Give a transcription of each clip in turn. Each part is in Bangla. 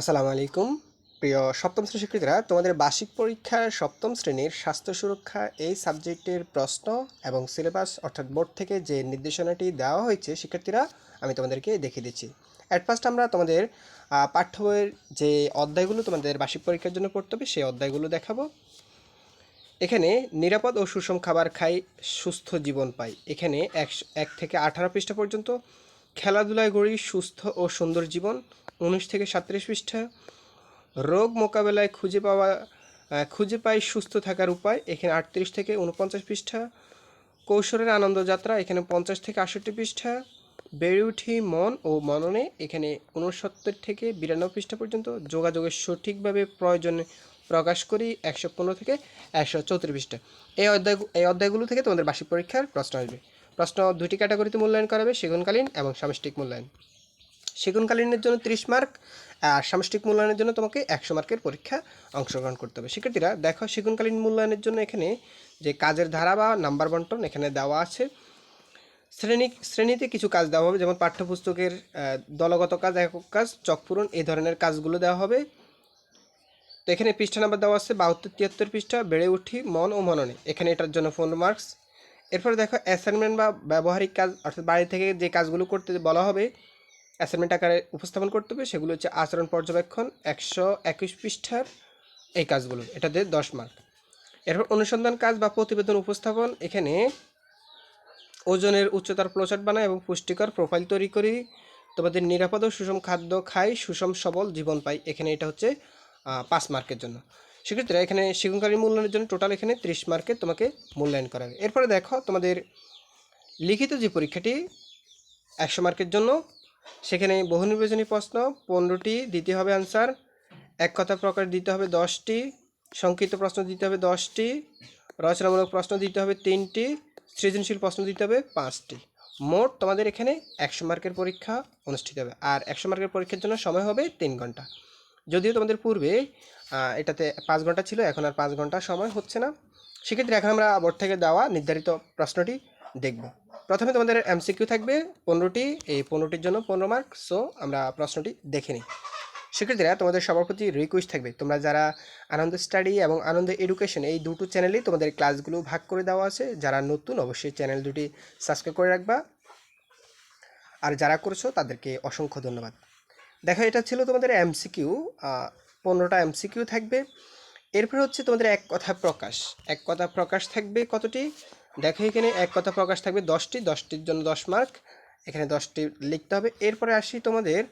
আসসালামু আলাইকুম। প্রিয় সপ্তম শ্রেণির শিক্ষার্থীরা, তোমাদের বার্ষিক পরীক্ষার সপ্তম শ্রেণির স্বাস্থ্য সুরক্ষা এই সাবজেক্টের প্রশ্ন এবং সিলেবাস অর্থাৎ বোর্ড থেকে যে নির্দেশনাটি দেওয়া হয়েছে শিক্ষার্থীরা, আমি তোমাদেরকে দেখিয়ে দিচ্ছি। অ্যাট ফার্স্ট আমরা তোমাদের পাঠ্য বইয়ের যে অধ্যায়গুলো তোমাদের বার্ষিক পরীক্ষার জন্য পড়তে হবে, সেই অধ্যায়গুলো দেখাবো। এখানে নিরাপদ ও সুষম খাবার খাই, সুস্থ জীবন পাই। এখানে এক এক থেকে আঠারো পৃষ্ঠা পর্যন্ত। খেলাধুলায় গড়ি সুস্থ ও সুন্দর জীবন। উনিশ থেকে সাতত্রিশ পৃষ্ঠা। রোগ মোকাবেলায় খুঁজে পাওয়া খুঁজে পাই সুস্থ থাকার উপায়, এখানে আটত্রিশ থেকে উনপঞ্চাশ পৃষ্ঠা। কৌশলের আনন্দযাত্রা এখানে পঞ্চাশ থেকে আষট্টি পৃষ্ঠা। বেড়ে উঠি মন ও মননে, এখানে উনসত্তর থেকে বিরানব্বই পৃষ্ঠা পর্যন্ত। যোগাযোগের সঠিকভাবে প্রয়োজনে প্রকাশ করি একশো পনেরো থেকে একশো চৌত্রিশ পৃষ্ঠা। এই অধ্যায়, এই অধ্যায়গুলো থেকে তোমাদের বার্ষিক পরীক্ষার প্রশ্ন আসবে। প্রশ্ন দুটি ক্যাটাগরিতে মূল্যায়ন করাবে সেগুনকালীন এবং সামষ্টিক মূল্যায়ন। সেগুনকালীনের জন্য ত্রিশ মার্ক, আর সামষ্টিক মূল্যায়নের জন্য তোমাকে একশো মার্কের পরীক্ষা অংশগ্রহণ করতে হবে। শিক্ষার্থীরা, দেখো সেগুনকালীন মূল্যায়নের জন্য এখানে যে কাজের ধারা বা নাম্বার বন্টন এখানে দেওয়া আছে। শ্রেণি, শ্রেণীতে কিছু কাজ দেওয়া হবে, যেমন পাঠ্যপুস্তকের দলগত কাজ, একক কাজ চকপূরণ এই ধরনের কাজগুলো দেওয়া হবে। তো এখানে পৃষ্ঠা নাম্বার দেওয়া আছে, বাহাত্তর, তিয়াত্তর পৃষ্ঠা, বেড়ে উঠি, মন ও মননে। এখানে এটার জন্য ফোন মার্কস। এরপরে দেখো, অ্যাসাইনমেন্ট বা ব্যবহারিক কাজ, অর্থাৎ বাড়ি থেকে যে কাজগুলো করতে বলা হবে অ্যাসাইনমেন্ট আকারে উপস্থাপন করতে হবে, সেগুলো হচ্ছে আচরণ পর্যবেক্ষণ, একশো একুশ পৃষ্ঠার এই কাজগুলো, এটাতে দশ মার্ক এরপর অনুসন্ধান কাজ বা প্রতিবেদন উপস্থাপন, এখানে ওজনের উচ্চতার ফ্লোচার্ট বানায় এবং পুষ্টিকর প্রোফাইল তৈরি করি। তোমাদের নিরাপদ ও সুষম খাদ্য খাই, সুষম, সবল জীবন পাই, এখানে এটা হচ্ছে পাঁচ মার্কের জন্য। সেক্ষেত্রে এখানে শিক্ষণকারী মূল্যায়নের জন্য টোটাল এখানে ত্রিশ মার্কে তোমাকে মূল্যায়ন করা হবে। এরপরে দেখো তোমাদের লিখিত যে পরীক্ষাটি একশো মার্কের জন্য সেখানে বহু নির্বাচনী প্রশ্ন, পনেরোটি দিতে হবে আনসার এক কথা প্রকার দিতে হবে দশটি, সংক্ষিপ্ত প্রশ্ন দিতে হবে দশটি, রচনামূলক প্রশ্ন দিতে হবে তিনটি, সৃজনশীল প্রশ্ন দিতে হবে পাঁচটি। মোট তোমাদের এখানে একশো মার্কের পরীক্ষা অনুষ্ঠিত হবে, আর একশো মার্কের পরীক্ষার জন্য সময় হবে তিন ঘণ্টা। যদিও তোমাদের পূর্বে এটাতে পাঁচ ঘণ্টা ছিল, এখন আর পাঁচ ঘণ্টা সময় হচ্ছে না। সেক্ষেত্রে এখন আমরা বোর্ড থেকে দেওয়া নির্ধারিত প্রশ্নটি দেখব। প্রথমে তোমাদের এমসিকিউ থাকবে পনেরোটি। এই পনেরোটির জন্য পনেরো মার্ক সো আমরা প্রশ্নটি দেখে নিই। সেক্ষেত্রে তোমাদের সবার প্রতি রিকোয়েস্ট থাকবে। তোমরা যারা আনন্দ স্টাডি এবং আনন্দ এডুকেশন এই দুটো চ্যানেলেই তোমাদের ক্লাসগুলো ভাগ করে দেওয়া আছে। যারা নতুন, অবশ্যই চ্যানেল দুটি সাবস্ক্রাইব করে রাখবা। আর যারা করেছ, তাদেরকে অসংখ্য ধন্যবাদ। দেখো, এটা ছিল তোমাদের এমসিকিউ পনেরোটা এমসিকিউ থাকবে। এরপর হচ্ছে তোমাদের এক কথা প্রকাশ। এক কথা প্রকাশ থাকবে কতটি? দেখো এখানে এক কথা প্রকাশ থাকবে, দশটি, দশটির জন্য দশ মার্ক। এখানে দশটি লিখতে হবে। এরপরে আসি তোমাদের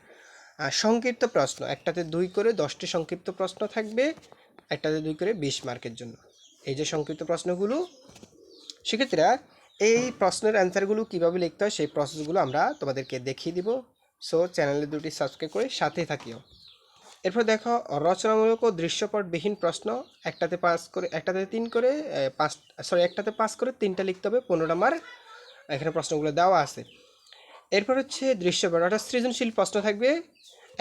সংক্ষিপ্ত প্রশ্ন। একটাতে দুই করে দশটি সংক্ষিপ্ত প্রশ্ন থাকবে, একটাতে দুই করে বিশ মার্কের জন্য। এই যে সংক্ষিপ্ত প্রশ্নগুলো, সেক্ষেত্রে এই প্রশ্নের অ্যান্সারগুলো কীভাবে লিখতে হয়, সেই প্রসেসগুলো আমরা তোমাদেরকে দেখিয়ে দিব। সো, চ্যানেলে দুটি সাবস্ক্রাইব করে সাথে থাকিও। এরপর দেখো, রচনামূলক ও দৃশ্যপটবিহীন প্রশ্ন, একটাতে পাস করে, একটাতে তিন করে পাঁচ সরি একটাতে পাস করে, তিনটা লিখতে হবে, পনেরো নাম্বার এখানে প্রশ্নগুলো দেওয়া আছে। এরপর হচ্ছে দৃশ্যপট, অর্থাৎ সৃজনশীল প্রশ্ন থাকবে,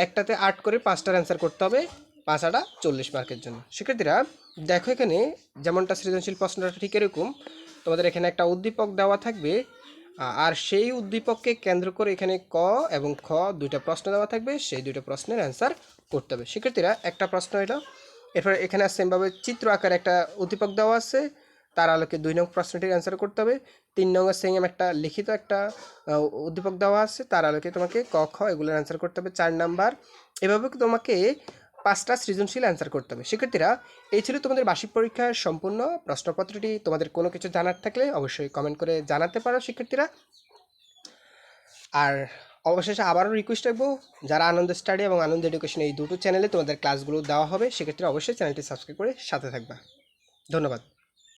একটাতে আট করে পাঁচটার অ্যান্সার করতে হবে, পাঁচ আটা চল্লিশ মার্কের জন্য। শিক্ষার্থীরা, দেখো এখানে যেমনটা সৃজনশীল প্রশ্নটা ঠিক এরকম, তোমাদের এখানে একটা উদ্দীপক দেওয়া থাকবে আর সেই উদ্দীপককে কেন্দ্র করে এখানে ক এবং খ দুইটা প্রশ্ন দেওয়া থাকবে, সেই দুইটা প্রশ্নের অ্যান্সার করতে হবে। শিক্ষার্থীরা, একটা প্রশ্ন এটা এরপরে এখানে সেমভাবে চিত্র আকারে একটা উদ্দীপক দেওয়া আছে, তার আলোকে দুই নং প্রশ্নটির অ্যান্সার করতে হবে। তিন নম্বর সেম একটা লিখিত একটা উদ্দীপক দেওয়া আছে, তার আলোকে তোমাকে ক, খ এগুলোর অ্যান্সার করতে হবে চার নাম্বার। এভাবে তোমাকে পাঁচটা সৃজনশীল অ্যান্সার করতে হবে। শিক্ষার্থীরা, এই ছিল তোমাদের বার্ষিক পরীক্ষার সম্পূর্ণ। প্রশ্নপত্রটি তোমাদের কোনো কিছু জানার থাকলে অবশ্যই কমেন্ট করে জানাতে পারো শিক্ষার্থীরা। আর অবশেষে আবারও রিকোয়েস্ট রাখব। যারা আনন্দ স্টাডি এবং আনন্দ এডুকেশন এই দুটো চ্যানেলে তোমাদের ক্লাসগুলো দেওয়া হবে, সেক্ষেত্রে অবশ্যই চ্যানেলটি সাবস্ক্রাইব করে সাথে থাকবা। ধন্যবাদ।